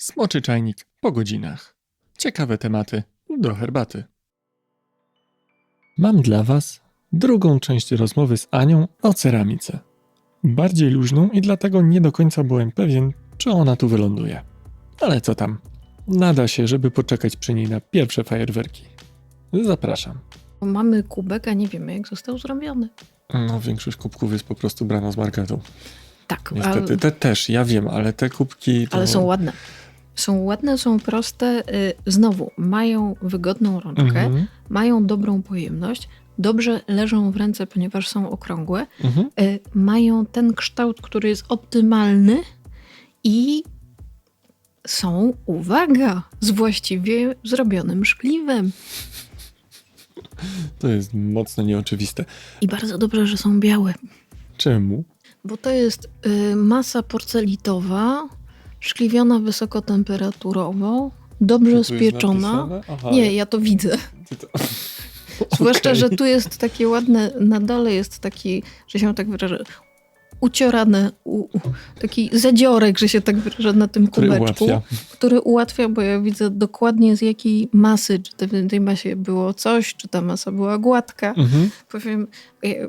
Smoczy czajnik po godzinach. Ciekawe tematy do herbaty. Mam dla Was drugą część rozmowy z Anią o ceramice. Bardziej luźną i dlatego nie do końca byłem pewien, czy ona tu wyląduje. Ale co tam? Nada się, żeby poczekać przy niej na pierwsze fajerwerki. Zapraszam. Mamy kubek, a nie wiemy, jak został zrobiony. No, większość kubków jest po prostu brana z marketu. Tak, Niestety, ale, te też, ja wiem, ale te kubki. To... ale są ładne. Są ładne, są proste. y, Znowu, mają wygodną rączkę, Mhm, mają dobrą pojemność, dobrze leżą w ręce, ponieważ są okrągłe. mhm. y, Mają ten kształt, który jest optymalny i są, uwaga, z właściwie zrobionym szkliwem. To jest mocno nieoczywiste. I bardzo dobrze, że są białe. Czemu? Bo to jest y, masa porcelitowa, szkliwiona wysokotemperaturowo, dobrze jest spieczona. Nie, ja to widzę. to... Zwłaszcza, Okej. że tu jest takie ładne, na dole jest taki, że się tak wyrażę, uciorane, u, u, taki zadziorek, że się tak wyrażę na tym Który kubeczku, ułatwia. który ułatwia, bo ja widzę dokładnie z jakiej masy, czy w tej masie było coś, czy ta masa była gładka. Mhm. Powiem, e,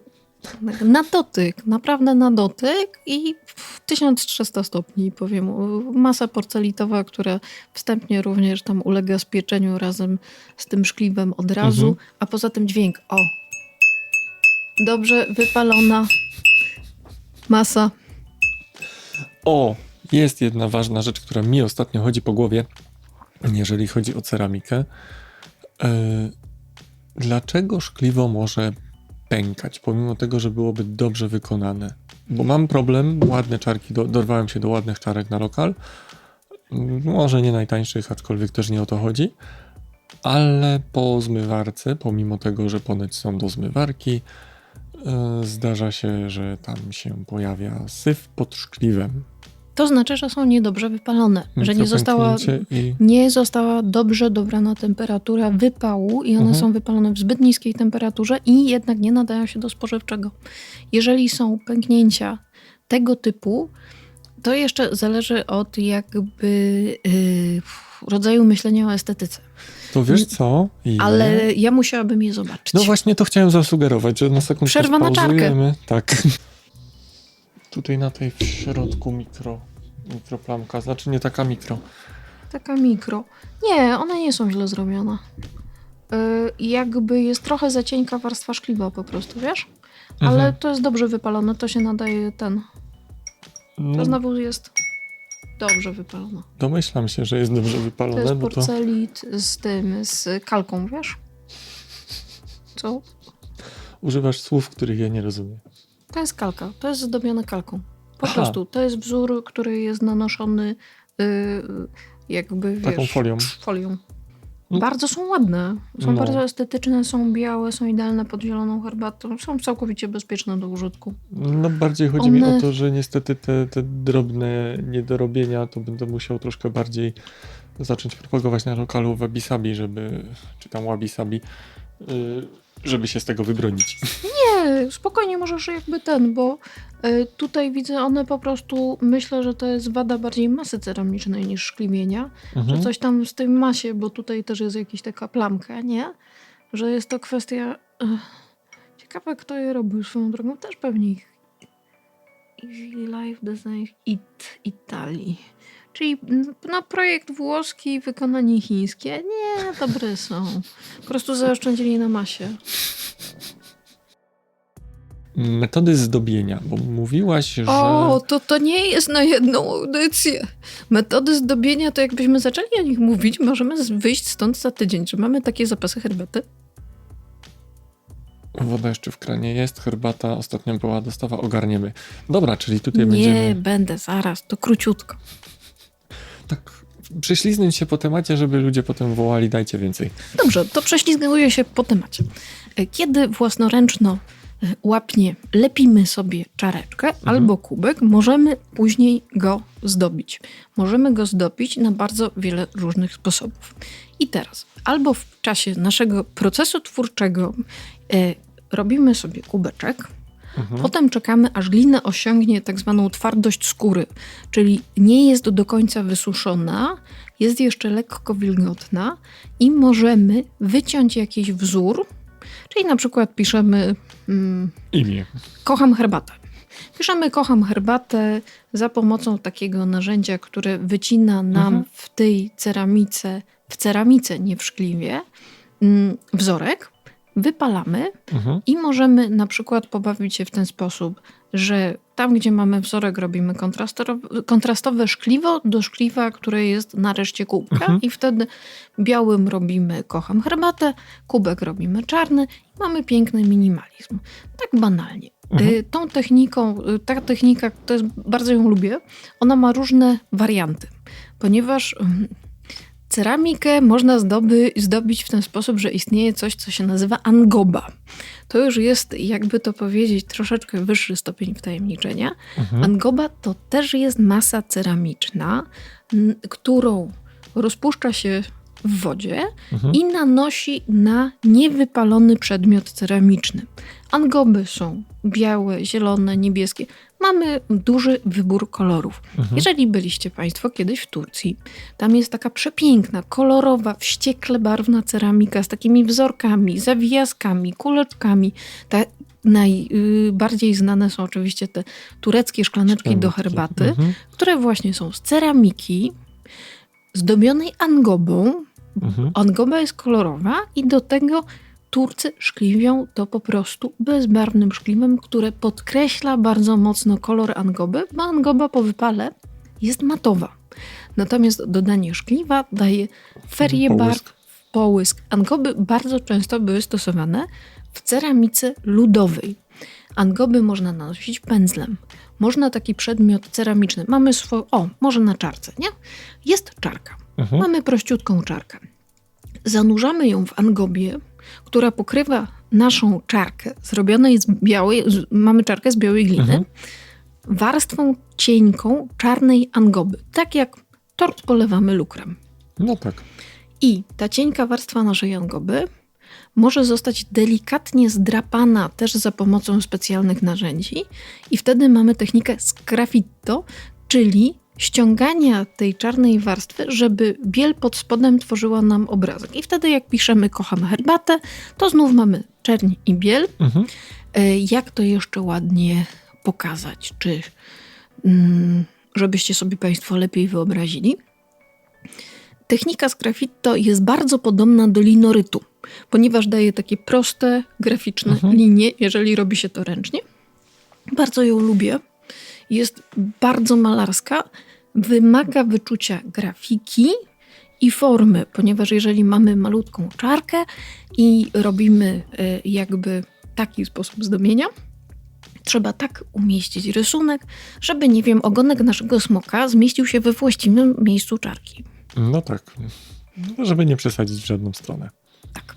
na dotyk, naprawdę na dotyk i w 1300 stopni, powiem. Masa porcelitowa, która wstępnie również tam ulega spieczeniu razem z tym szkliwem od razu, Mhm. a poza tym dźwięk, o, dobrze wypalona masa. O, jest jedna ważna rzecz, która mi ostatnio chodzi po głowie, jeżeli chodzi o ceramikę. E, dlaczego szkliwo może pękać, pomimo tego, że byłoby dobrze wykonane? Bo mam problem, ładne czarki, do, dorwałem się do ładnych czarek na lokal. Może nie najtańszych, aczkolwiek też nie o to chodzi. Ale po zmywarce, pomimo tego, że ponoć są do zmywarki, e, zdarza się, że tam się pojawia syf pod szkliwem. To znaczy, że są niedobrze wypalone, że nie została, I... nie została dobrze dobrana temperatura wypału i one Mhm. są wypalone w zbyt niskiej temperaturze i jednak nie nadają się do spożywczego. Jeżeli są pęknięcia tego typu, to jeszcze zależy od jakby yy, rodzaju myślenia o estetyce. To wiesz co? Ile? Ale ja musiałabym je zobaczyć. No właśnie to chciałem zasugerować, że na sekundkę Przerwa na czarkę. Tak. Tutaj na tej w środku mikro, mikroplamka, znaczy nie taka mikro. Taka mikro. Nie, one nie są źle zrobione. Yy, jakby jest trochę za cienka warstwa szkliwa po prostu, wiesz? Ale Mhm. to jest dobrze wypalone, to się nadaje ten. To No, znowu jest dobrze wypalone. domyślam się, że jest dobrze To wypalone, jest bo to porcelit z tym, z kalką, wiesz? Co? używasz słów, których ja nie rozumiem. To jest kalka, to jest zdobione kalką. Po Aha. prostu, to jest wzór, który jest nanoszony yy, jakby, wiesz... Taką folią. Folią. No. Bardzo są ładne. Są No. bardzo estetyczne, są białe, są idealne pod zieloną herbatą. Są całkowicie bezpieczne do użytku. No bardziej chodzi mi One- o to, że niestety te, te drobne niedorobienia to będę musiał troszkę bardziej zacząć propagować na lokalu Wabi Sabi, żeby, czy tam Wabi Sabi, yy, żeby się z tego wybronić. Nie, spokojnie możesz jakby ten, bo y, tutaj widzę one po prostu, myślę, że to jest wada bardziej masy ceramicznej niż szkliwienia, Mhm. że coś tam w tej masie, bo tutaj też jest jakaś taka plamka, nie? Że jest to kwestia... Ech, ciekawe, kto je robił swoją drogą, też pewnie ich Easy Life Design It Italii. Czyli mm, no, projekt włoski, wykonanie chińskie. Nie, dobre są. Po prostu zaoszczędzili na masie. Metody zdobienia, bo mówiłaś, że... O, to to nie jest na jedną audycję. Metody zdobienia, to jakbyśmy zaczęli o nich mówić, możemy wyjść stąd za tydzień. Czy mamy takie zapasy herbaty? Woda jeszcze w kranie jest, herbata ostatnio była dostawa, ogarniemy. Dobra, czyli tutaj nie, będziemy będę, zaraz, to króciutko. tak prześliznąć się po temacie, żeby ludzie potem wołali dajcie więcej. Dobrze, to prześlizguję się po temacie. Kiedy własnoręczno e, łapnie lepimy sobie czareczkę albo kubek, możemy później go zdobić. Możemy go zdobić na bardzo wiele różnych sposobów. I teraz, albo w czasie naszego procesu twórczego robimy sobie kubeczek, Mhm. Potem czekamy, aż glina osiągnie tak zwaną twardość skóry, czyli nie jest do końca wysuszona, jest jeszcze lekko wilgotna i możemy wyciąć jakiś wzór, czyli na przykład piszemy mm, Imię. kocham herbatę. Piszemy kocham herbatę za pomocą takiego narzędzia, które wycina nam Mhm. w tej ceramice, w ceramice, nie w szkliwie, mm, wzorek, wypalamy Mhm. i możemy na przykład pobawić się w ten sposób, że tam, gdzie mamy wzorek, robimy kontrastowe, szkliwo do szkliwa, które jest na reszcie kubka Mhm. i wtedy białym robimy kocham herbatę, kubek robimy czarny i mamy piękny minimalizm. Tak banalnie. Mhm. Y, Tą techniką, y, ta technika, to jest, bardzo ją lubię, ona ma różne warianty, ponieważ ceramikę można zdoby, zdobić w ten sposób, że istnieje coś, co się nazywa angoba. To już jest, jakby to powiedzieć, troszeczkę wyższy stopień wtajemniczenia. Mhm. Angoba to też jest masa ceramiczna, którą rozpuszcza się w wodzie Mhm. i nanosi na niewypalony przedmiot ceramiczny. Angoby są białe, zielone, niebieskie. Mamy duży wybór kolorów. Mhm. Jeżeli byliście Państwo kiedyś w Turcji, tam jest taka przepiękna, kolorowa, wściekle barwna ceramika z takimi wzorkami, zawijaskami, kuleczkami. Ta, najbardziej znane są oczywiście te tureckie szklaneczki do herbaty, Mhm. które właśnie są z ceramiki, zdobionej angobą. Mhm. Angoba jest kolorowa i do tego Turcy szkliwią to po prostu bezbarwnym szkliwem, które podkreśla bardzo mocno kolor angoby, bo angoba po wypale jest matowa. Natomiast dodanie szkliwa daje Połysk. barw, połysk. Angoby bardzo często były stosowane w ceramice ludowej. Angoby można nanosić pędzlem. Można taki przedmiot ceramiczny. Mamy swoją. O, może na czarce, nie? Jest czarka. Mhm. Mamy prościutką czarkę. Zanurzamy ją w angobie, która pokrywa naszą czarkę, zrobionej z białej, z, mamy czarkę z białej gliny, Mhm. warstwą cienką czarnej angoby. Tak jak tort polewamy lukrem. No tak. I ta cienka warstwa naszej angoby może zostać delikatnie zdrapana też za pomocą specjalnych narzędzi i wtedy mamy technikę sgraffito, czyli ściągania tej czarnej warstwy, żeby biel pod spodem tworzyła nam obrazek. I wtedy jak piszemy kocham herbatę, to znów mamy czerń i biel. Mhm. E, Jak to jeszcze ładnie pokazać, czy mm, żebyście sobie Państwo lepiej wyobrazili? Technika z graffito jest bardzo podobna do linorytu, ponieważ daje takie proste, graficzne Mhm. linie, jeżeli robi się to ręcznie. Bardzo ją lubię. Jest bardzo malarska, wymaga wyczucia grafiki i formy, ponieważ jeżeli mamy malutką czarkę i robimy e, jakby taki sposób zdobienia, trzeba tak umieścić rysunek, żeby, nie wiem, ogonek naszego smoka zmieścił się we właściwym miejscu czarki. No tak. No, Żeby nie przesadzić w żadną stronę. Tak.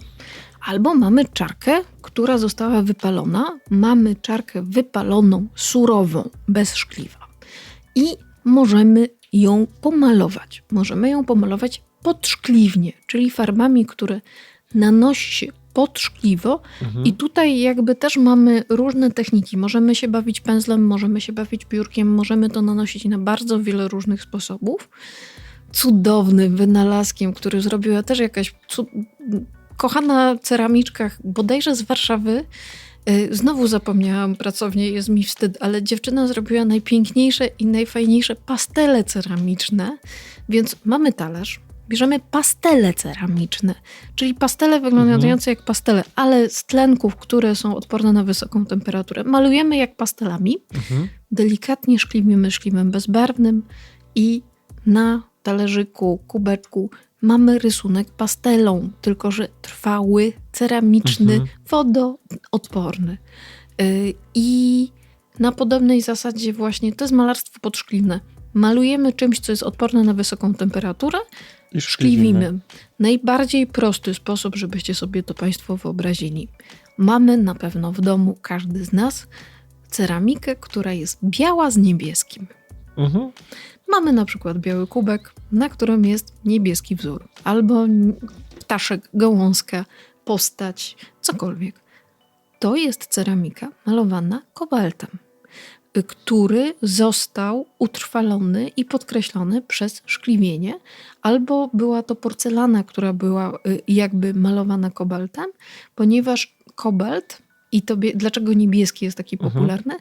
Albo mamy czarkę, która została wypalona, mamy czarkę wypaloną, surową, bez szkliwa. I możemy ją pomalować. Możemy ją pomalować podszkliwnie, czyli farbami, które nanosi się pod szkliwo. Mhm. I tutaj jakby też mamy różne techniki. Możemy się bawić pędzlem, możemy się bawić piórkiem, możemy to nanosić na bardzo wiele różnych sposobów. Cudownym wynalazkiem, który zrobiła też jakaś. Kochana ceramiczka, bodajże z Warszawy. Y, Znowu zapomniałam pracownię, jest mi wstyd, ale dziewczyna zrobiła najpiękniejsze i najfajniejsze pastele ceramiczne. Więc mamy talerz, bierzemy pastele ceramiczne, czyli pastele wyglądające jak pastele, ale z tlenków, które są odporne na wysoką temperaturę. Malujemy jak pastelami, Mhm. delikatnie szklimy szklimem bezbarwnym i na talerzyku, kubeczku mamy rysunek pastelą, tylko że trwały, ceramiczny, Mhm. wodoodporny. Y, I na podobnej zasadzie właśnie to jest malarstwo podszklivne. Malujemy czymś, co jest odporne na wysoką temperaturę, I szkliwimy. Najbardziej prosty sposób, żebyście sobie to Państwo wyobrazili. Mamy na pewno w domu, każdy z nas, ceramikę, która jest biała z niebieskim. Mhm. Mamy na przykład biały kubek, na którym jest niebieski wzór, albo ptaszek, gałązka, postać, cokolwiek. to jest ceramika malowana kobaltem, który został utrwalony i podkreślony przez szkliwienie, albo była to porcelana, która była y, jakby malowana kobaltem, ponieważ kobalt i to dlaczego niebieski jest taki Mhm.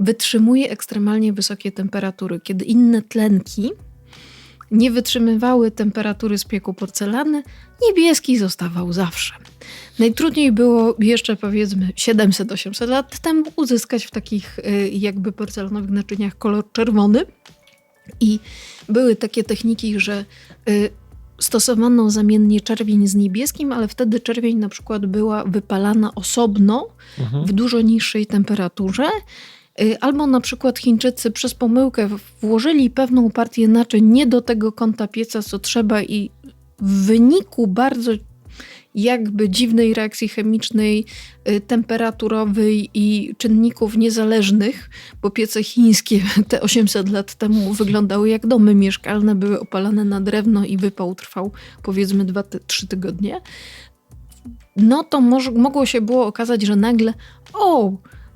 Wytrzymuje ekstremalnie wysokie temperatury. Kiedy inne tlenki nie wytrzymywały temperatury spieku porcelany, niebieski zostawał zawsze. Najtrudniej było jeszcze powiedzmy 700-800 lat temu uzyskać w takich y, jakby porcelanowych naczyniach kolor czerwony. I były takie techniki, że y, stosowano zamiennie czerwień z niebieskim, ale wtedy czerwień na przykład była wypalana osobno Mhm. w dużo niższej temperaturze. Y, Albo na przykład Chińczycy przez pomyłkę włożyli pewną partię naczyń nie do tego kąta pieca, co trzeba, i w wyniku bardzo jakby dziwnej reakcji chemicznej, y, temperaturowej i czynników niezależnych, bo piece chińskie te 800 lat temu wyglądały jak domy mieszkalne, były opalane na drewno i wypał trwał powiedzmy 2-3 tygodnie. No to moż, mogło się było okazać, że nagle o,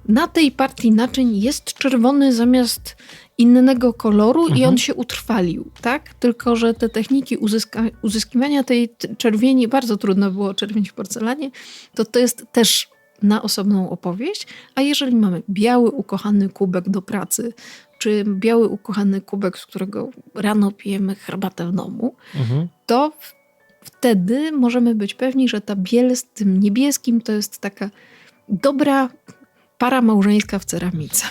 na tej partii naczyń jest czerwony zamiast innego koloru i Mhm. on się utrwalił, tak? Tylko, że te techniki uzyska, uzyskiwania tej czerwieni, bardzo trudno było czerwień w porcelanie, to to jest też na osobną opowieść. A jeżeli mamy biały, ukochany kubek do pracy, czy biały, ukochany kubek, z którego rano pijemy herbatę w domu, Mhm. to w- wtedy możemy być pewni, że ta biel z tym niebieskim to jest taka dobra para małżeńska w ceramice.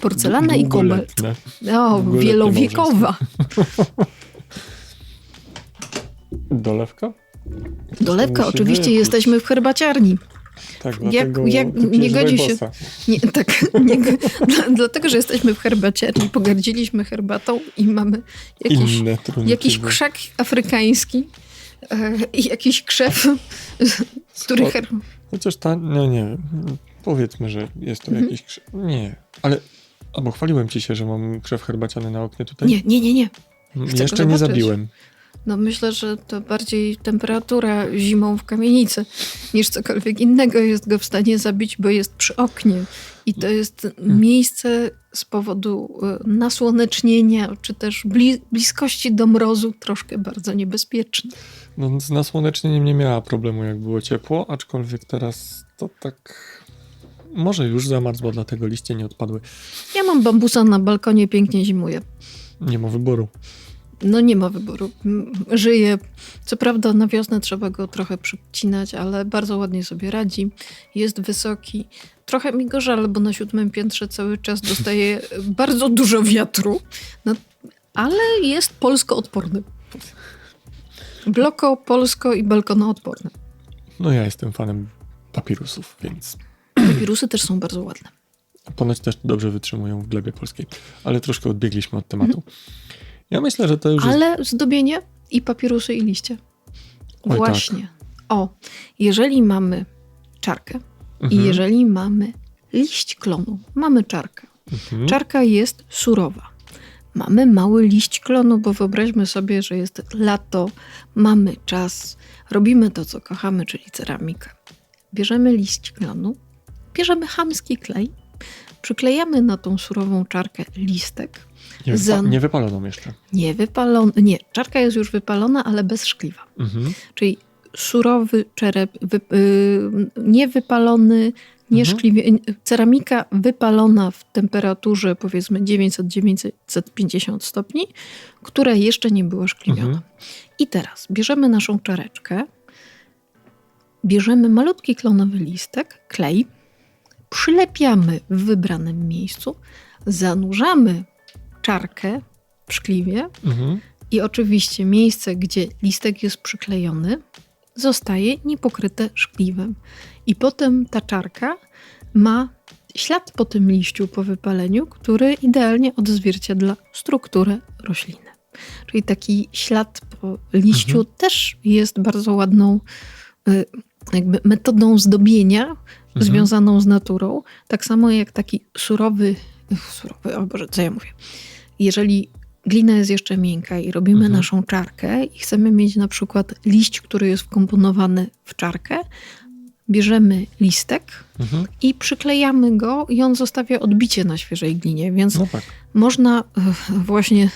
Porcelana i kobalt. O, wielowiekowa. Dolewka? Dolewka, oczywiście jesteśmy w herbaciarni. Tak, Jak- jak nie godzi się-. Nie, tak, nie, dla, dlatego, że jesteśmy w herbaciarni, pogardziliśmy herbatą i mamy jakiś, Inne jakiś krzak afrykański e, i jakiś krzew, który... Her... Chociaż ta, no nie wiem, powiedzmy, że jest to Mhm. jakiś krzew. Nie, ale, albo chwaliłem ci się, że mam krzew herbaciany na oknie tutaj. Nie, nie, nie, nie. M, chcę Jeszcze nie zabiłem. No myślę, że to bardziej temperatura zimą w kamienicy niż cokolwiek innego jest go w stanie zabić, bo jest przy oknie. I to jest miejsce z powodu e, nasłonecznienia, czy też bli- bliskości do mrozu troszkę bardzo niebezpieczne. No, z nasłonecznieniem nie miała problemu, jak było ciepło, aczkolwiek teraz to tak... Może już zamarzło, dlatego liście nie odpadły. Ja mam bambusa na balkonie, pięknie zimuje. Nie ma wyboru. No nie ma wyboru. Żyje. Co prawda na wiosnę trzeba go trochę przycinać, ale bardzo ładnie sobie radzi. Jest wysoki. Trochę mi go żal, bo na siódmym piętrze cały czas dostaje bardzo dużo wiatru. No, ale jest polsko-odporny. Bloko, polsko i balkonoodporny. No ja jestem fanem papirusów, więc Wirusy też są bardzo ładne. ponoć też dobrze wytrzymują w glebie polskiej. Ale troszkę odbiegliśmy od tematu. Ja myślę, że to już jest... Ale zdobienie i papirusy i liście. Oj, Właśnie. O, jeżeli mamy czarkę, Mhm. I jeżeli mamy liść klonu, mamy czarkę. Mhm. Czarka jest surowa. Mamy mały liść klonu, bo wyobraźmy sobie, że jest lato, mamy czas, robimy to, co kochamy, czyli ceramikę. Bierzemy liść klonu, bierzemy chamski klej, przyklejamy na tą surową czarkę listek, Nie, wypa- za- nie wypaloną jeszcze. nie wypalony, nie, czarka jest już wypalona, ale bez szkliwa. Mhm. Czyli surowy czerep, wy, y, niewypalony, nie Mhm. szkliwie, ceramika wypalona w temperaturze powiedzmy 900-950 stopni, która jeszcze nie była szkliwiona. Mhm. I teraz bierzemy naszą czareczkę, bierzemy malutki klonowy listek, klej, przylepiamy w wybranym miejscu, zanurzamy czarkę w szkliwie, Mhm. i oczywiście miejsce, gdzie listek jest przyklejony, zostaje niepokryte szkliwem. I potem ta czarka ma ślad po tym liściu po wypaleniu, który idealnie odzwierciedla strukturę rośliny. Czyli taki ślad po liściu Mhm. też jest bardzo ładną y, jakby metodą zdobienia Mhm. związaną z naturą. Tak samo jak taki surowy, surowy, o Boże, co ja mówię. Jeżeli glina jest jeszcze miękka i robimy Mhm. naszą czarkę i chcemy mieć na przykład liść, który jest wkomponowany w czarkę, bierzemy listek Mhm. i przyklejamy go i on zostawia odbicie na świeżej glinie, więc No tak. można e, właśnie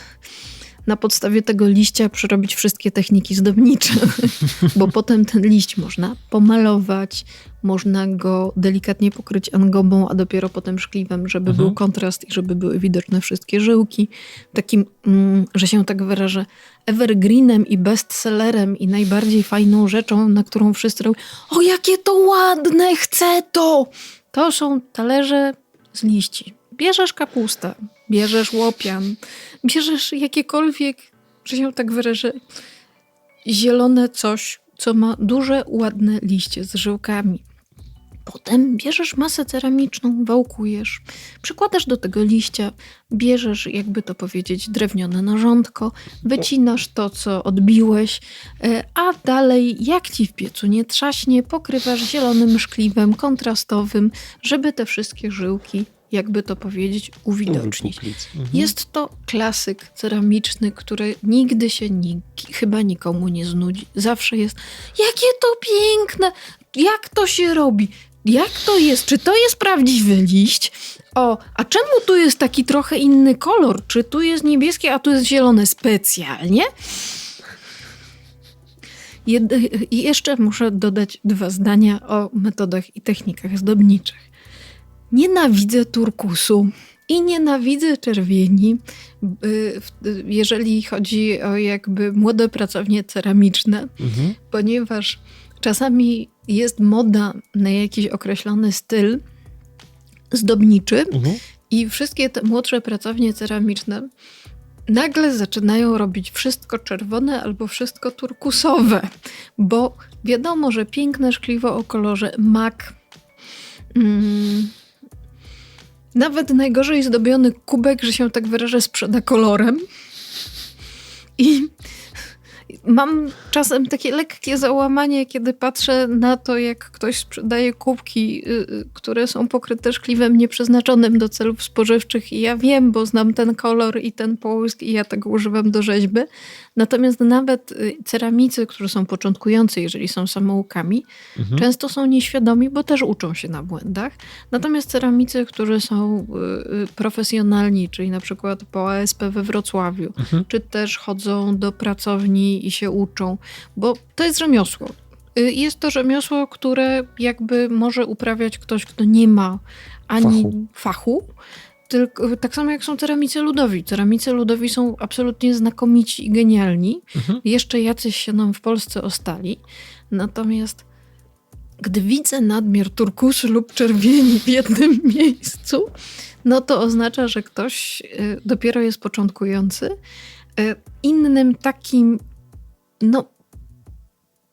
na podstawie tego liścia przerobić wszystkie techniki zdobnicze, bo potem ten liść można pomalować, można go delikatnie pokryć angobą, a dopiero potem szkliwem, żeby Mhm. był kontrast i żeby były widoczne wszystkie żyłki. Takim, mm, że się tak wyrażę, evergreenem i bestsellerem i najbardziej fajną rzeczą, na którą wszyscy robią, o jakie to ładne, chcę to! To są talerze z liści. Bierzesz kapustę, bierzesz łopian, bierzesz jakiekolwiek, że się tak wyrażę, zielone coś, co ma duże, ładne liście z żyłkami. Potem bierzesz masę ceramiczną, wałkujesz, przykładasz do tego liścia, bierzesz, jakby to powiedzieć, drewniane narządko, wycinasz to, co odbiłeś, e, a dalej, jak ci w piecu nie trzaśnie, pokrywasz zielonym szkliwem kontrastowym, żeby te wszystkie żyłki, jakby to powiedzieć, uwidocznić. Mhm. Jest to klasyk ceramiczny, który nigdy się nik, chyba nikomu nie znudzi. Zawsze jest, jakie to piękne, jak to się robi, jak to jest, czy to jest prawdziwy liść? O, a czemu tu jest taki trochę inny kolor? Czy tu jest niebieskie, a tu jest zielone specjalnie? Jed- I jeszcze muszę dodać dwa zdania o metodach i technikach zdobniczych. Nienawidzę turkusu i nienawidzę czerwieni, y, jeżeli chodzi o jakby młode pracownie ceramiczne, Mhm. ponieważ czasami jest moda na jakiś określony styl zdobniczy Mhm. i wszystkie te młodsze pracownie ceramiczne nagle zaczynają robić wszystko czerwone albo wszystko turkusowe, bo wiadomo, że piękne szkliwo o kolorze mak, mm, nawet najgorzej zdobiony kubek, że się tak wyrażę, sprzeda kolorem. I mam czasem takie lekkie załamanie, kiedy patrzę na to, jak ktoś sprzedaje kubki, y, y, które są pokryte szkliwem nieprzeznaczonym do celów spożywczych. I ja wiem, bo znam ten kolor i ten połysk, i ja tego używam do rzeźby. Natomiast nawet y, ceramicy, którzy są początkujący, jeżeli są samoukami, Mhm. często są nieświadomi, bo też uczą się na błędach. Natomiast ceramicy, którzy są profesjonalni, czyli na przykład po ASP we Wrocławiu, Mhm. czy też chodzą do pracowni i się uczą, bo to jest rzemiosło. Y, Jest to rzemiosło, które jakby może uprawiać ktoś, kto nie ma ani Fachu. fachu. Tylko, tak samo jak są ceramicy ludowi. Ceramicy ludowi są absolutnie znakomici i genialni. Mhm. Jeszcze jacyś się nam w Polsce ostali. Natomiast gdy widzę nadmiar turkusu lub czerwieni w jednym miejscu, no to oznacza, że ktoś y, dopiero jest początkujący. Y, Innym takim, no,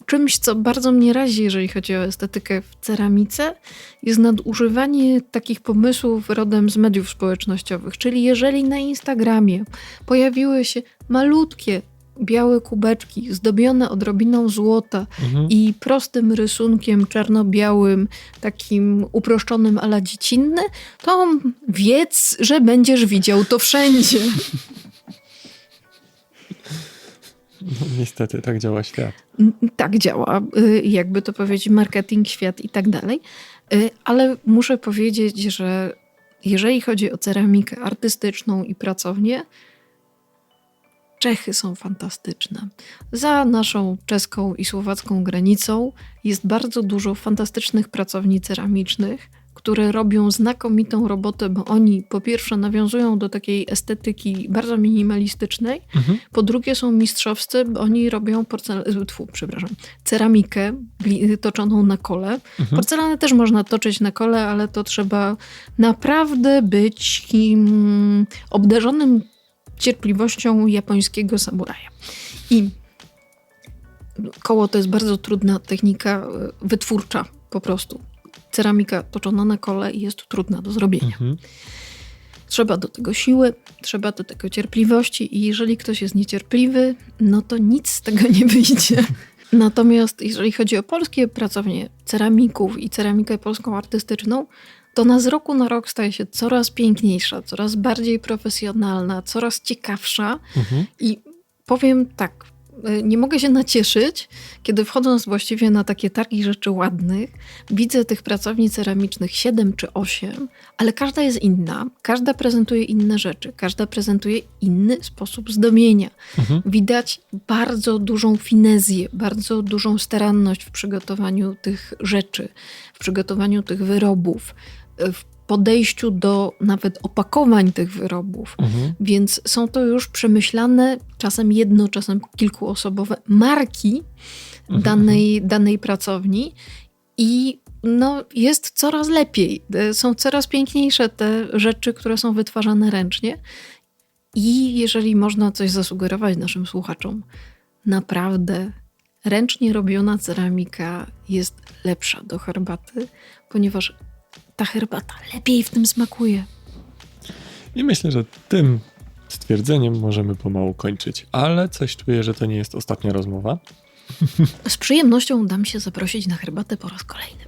czymś, co bardzo mnie razi, jeżeli chodzi o estetykę w ceramice, jest nadużywanie takich pomysłów rodem z mediów społecznościowych. Czyli jeżeli na Instagramie pojawiły się malutkie białe kubeczki zdobione odrobiną złota Mhm. i prostym rysunkiem czarno-białym, takim uproszczonym ala dziecinny, to wiedz, że będziesz widział to wszędzie. No, niestety, tak działa świat. Tak działa, y, jakby to powiedzieć, marketing, świat i tak dalej. Y, Ale muszę powiedzieć, że jeżeli chodzi o ceramikę artystyczną i pracownię, Czechy są fantastyczne. Za naszą czeską i słowacką granicą jest bardzo dużo fantastycznych pracowni ceramicznych, które robią znakomitą robotę, bo oni po pierwsze nawiązują do takiej estetyki bardzo minimalistycznej, Mhm. po drugie są mistrzowscy, bo oni robią porcelanę, tfu, przepraszam, ceramikę gli- toczoną na kole. Mhm. Porcelanę też można toczyć na kole, ale to trzeba naprawdę być mm, obdarzonym cierpliwością japońskiego samuraja. I koło to jest bardzo trudna technika y, wytwórcza po prostu. Ceramika toczona na kole jest trudna do zrobienia. Mhm. Trzeba do tego siły, trzeba do tego cierpliwości i jeżeli ktoś jest niecierpliwy, no to nic z tego nie wyjdzie. Natomiast jeżeli chodzi o polskie pracownie ceramików i ceramikę polską artystyczną, to ona z roku na rok staje się coraz piękniejsza, coraz bardziej profesjonalna, coraz ciekawsza Mhm. i powiem tak, nie mogę się nacieszyć, kiedy wchodząc właściwie na takie targi rzeczy ładnych, widzę tych pracowni ceramicznych 7 czy 8, ale każda jest inna, każda prezentuje inne rzeczy, każda prezentuje inny sposób zdobienia. Mhm. Widać bardzo dużą finezję, bardzo dużą staranność w przygotowaniu tych rzeczy, w przygotowaniu tych wyrobów, w podejściu do nawet opakowań tych wyrobów. Mhm. Więc są to już przemyślane, czasem jedno, czasem kilkuosobowe marki Mhm. danej, danej pracowni i no, jest coraz lepiej. E, Są coraz piękniejsze te rzeczy, które są wytwarzane ręcznie. I jeżeli można coś zasugerować naszym słuchaczom, naprawdę ręcznie robiona ceramika jest lepsza do herbaty, ponieważ ta herbata lepiej w tym smakuje. I myślę, że tym stwierdzeniem możemy pomału kończyć. Ale coś czuję, że to nie jest ostatnia rozmowa. Z przyjemnością dam się zaprosić na herbatę po raz kolejny.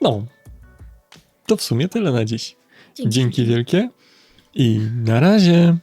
No, to w sumie tyle na dziś. Dzięki. Dzięki wielkie i na razie.